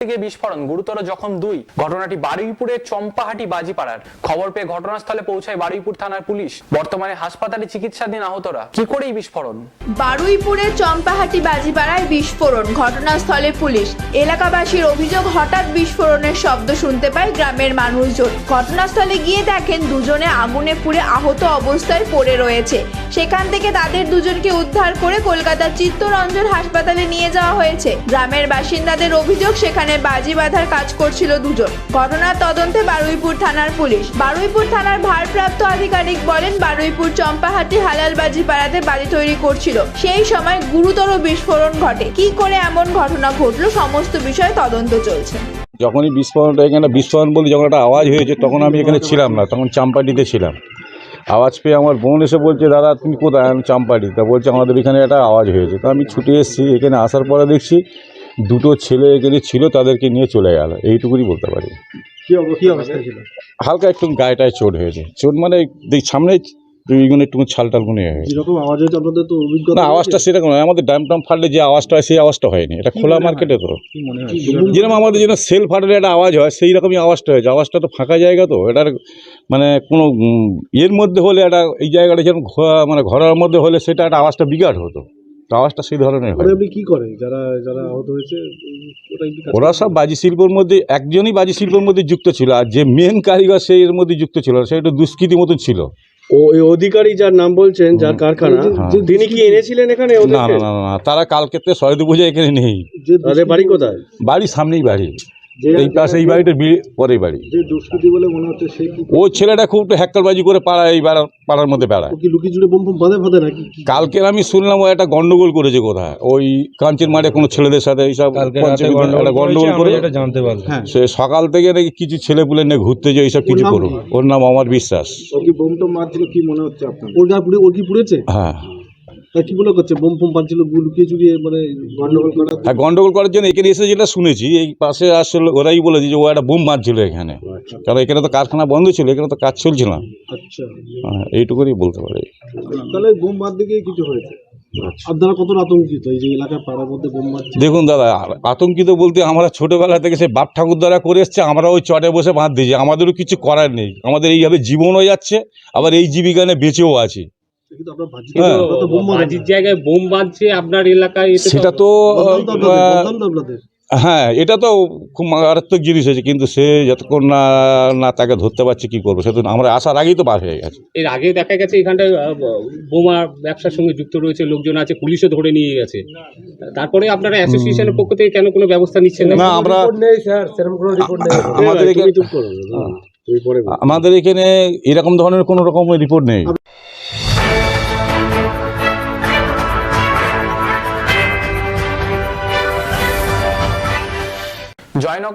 থেকে বিস্ফোরণ, গুরুতর জখম দুই। ঘটনাটি বারুইপুরের চম্পাহাটি বাজিপাড়ার খবর পেয়ে ঘটনাস্থলে পৌঁছায় বারুইপুর থানার পুলিশ। বর্তমানে হাসপাতালে চিকিৎসাধীন আহতরা। কি করে এই বিস্ফোরণ? বারুইপুরের চম্পাহাটি বাজিপাড়ায় বিস্ফোরণ, ঘটনাস্থলে পুলিশ। এলাকাবাসীর অভিযোগ হঠাৎ বিস্ফোরণের শব্দ শুনতে পায় গ্রামের মানুষজন। ঘটনাস্থলে গিয়ে দেখেন দুজনে আগুনে পুড়ে আহত অবস্থায় পড়ে রয়েছে। সেখান থেকে তাদের দুজনকে উদ্ধার করে কলকাতার চিত্তরঞ্জন হাসপাতালে নিয়ে যাওয়া হয়েছে। গ্রামের বাসিন্দাদের অভিযোগ সেখানে বাজি বাঁধার কাজ করছিল দুজন। ঘটনার তদন্তে বারুইপুর থানার পুলিশ। বারুইপুর থানার ভারপ্রাপ্ত আধিকারিক বলেন, বারুইপুর চম্পাহাটি হালাল বাজি পাড়াতে বাজি তৈরি করছিল। সেই সময় গুরুতর বিস্ফোরণ ঘটে। কি করে এমন ঘটনা ঘটলো সমস্ত বিষয়ে তদন্ত চলছে। যখনই বিস্ফোরণটা এখানে, বিস্ফোরণ বলে যখন একটা আওয়াজ হয়েছে, তখন আমি এখানে ছিলাম না, তখন চাম্পাটিতে ছিলাম। আওয়াজ পেয়ে আমার বোন এসে বলছে, দাদা, তুমি কোথায়? আমি চাম্পাটি। তা বলছে, আমাদের এখানে একটা আওয়াজ হয়েছে। তো আমি ছুটে এসেছি, এখানে আসার পরে দেখছি দুটো ছেলে এখানে ছিল তাদেরকে নিয়ে চলে গেল। এইটুকুনি বলতে পারি। ছিল? হালকা একটু গায়েটায় চোট হয়েছে। চোট মানে সামনে এইগুলো একটু ছালটালগুলো হয়ে গেছে না আওয়াজটা সেরকম নয়। আমাদের ড্যাম টাম ফাটলে যে আওয়াজটা হয় সেই আওয়াজটা হয়নি। এটা খোলা মার্কেটে তো। যেরকম আমাদের যেন সেল ফাটলে একটা আওয়াজ হয় সেই রকমই আওয়াজটা হয়েছে। আওয়াজটা তো ফাঁকা জায়গা তো। এটার মানে কোনো এর মধ্যে হলে একটা এই জায়গাটা যেরকম মানে ঘরের মধ্যে হলে সেটা একটা আওয়াজটা বিঘাট হতো। আওয়াজটা সেই ধরনের হয়। আপনি কি করে যারা যারা আহত হয়েছে ওরা? সব বাজি শিল্পর মধ্যে একজনই বাজি শিল্পর মধ্যে যুক্ত ছিল আর যে মেন কারিগর সেই এর মধ্যে যুক্ত ছিল সে একটু দুষ্কৃতি মতো ছিল। ও এই অধিকারী যার নাম বলছেন যার কারখানা হ্যাঁ। তিনি কি এনেছিলেন এখানে না না না না, না তারা কালকে সয়দ পুজো এখানে নেই। বাড়ি কোথায়? বাড়ির সামনেই বাড়ি। এই পাশে এই বাড়িটা বাড়ি। যে দুষ্কৃতি বলে মনে হচ্ছে সে ও ছেলেটা খুব একটু হ্যাক্কারবাজি করে পাড়ায় এই পাড়ার পাড়ার মধ্যে বেড়ায়। কি লুকি জুড়ে বোম বাঁধে ফাঁধে নাকি কালকের আমি শুনলাম ও একটা গন্ডগোল করেছে কোথায়। ওই কাঞ্চের মাঠে কোনো ছেলেদের সাথে এইসব গন্ডগোল করে হ্যাঁ। সে সকাল থেকে নাকি কিছু ছেলে পুলে নিয়ে ঘুরতে যে এইসব কিছু করুক। ওর নাম অমর বিশ্বাস। ও কি বোম টোম মারছিল কি মনে হচ্ছে আপনার? ওর গা পুড়ে ওর কি পুড়েছে? হ্যাঁ। কি মনে করছে? বোম ফোম পাচ্ছিল লুকিয়ে চুরিয়ে মানে গন্ডগোল করা? আর গন্ডগোল করার জন্য এখানে এসে যেটা শুনেছি এই পাশে আসলে ওরাই বলেছে যে ও একটা বোম মারছিল এখানে। কারণ এখানে তো কারখানা বন্ধ ছিল এখানে তো কাজ চলছিল না। আচ্ছা। হ্যাঁ, এইটুকুনি বলতে পারি। তাহলে বোম মার দিকে কিছু হয়েছে? আপনারা কত আতঙ্কিত এই যে এলাকার পাড়ার মধ্যে বোম মারছে? দেখুন দাদা আতঙ্কিত বলতে আমরা ছোটবেলা থেকে সে বাপ ঠাকুর দ্বারা করে এসছে আমরা ওই চটে বসে বাঁধ দিয়েছি আমাদেরও কিছু করার নেই। আমাদের এইভাবে জীবনও যাচ্ছে আবার এই জীবিকা নিয়ে বেঁচেও আছি। কিন্তু আপনার ভাজি হ্যাঁ। বোম বাজির জায়গায় বোম বাঁধছে আপনার এলাকায় সেটা তো হ্যাঁ এটা তো খুব মারাত্মক জিনিস হয়েছে কিন্তু সে যতক্ষণ না না তাকে ধরতে পারছে কি করব? সে তো আমরা আসার আগেই তো বার হয়ে গেছে। এর আগে দেখা গেছে এখানটায় বোমা ব্যবসার সঙ্গে যুক্ত রয়েছে লোকজন আছে পুলিশও ধরে নিয়ে গেছে। তারপরে আপনারা অ্যাসোসিয়েশনের পক্ষ থেকে কেন কোনো ব্যবস্থা নিচ্ছেন না? না আমরা আমাদের এখানে চুপ করো। তুমি পরে বলো। আমাদের এখানে এরকম ধরনের কোনো রকমের রিপোর্ট নেই। জয়নগর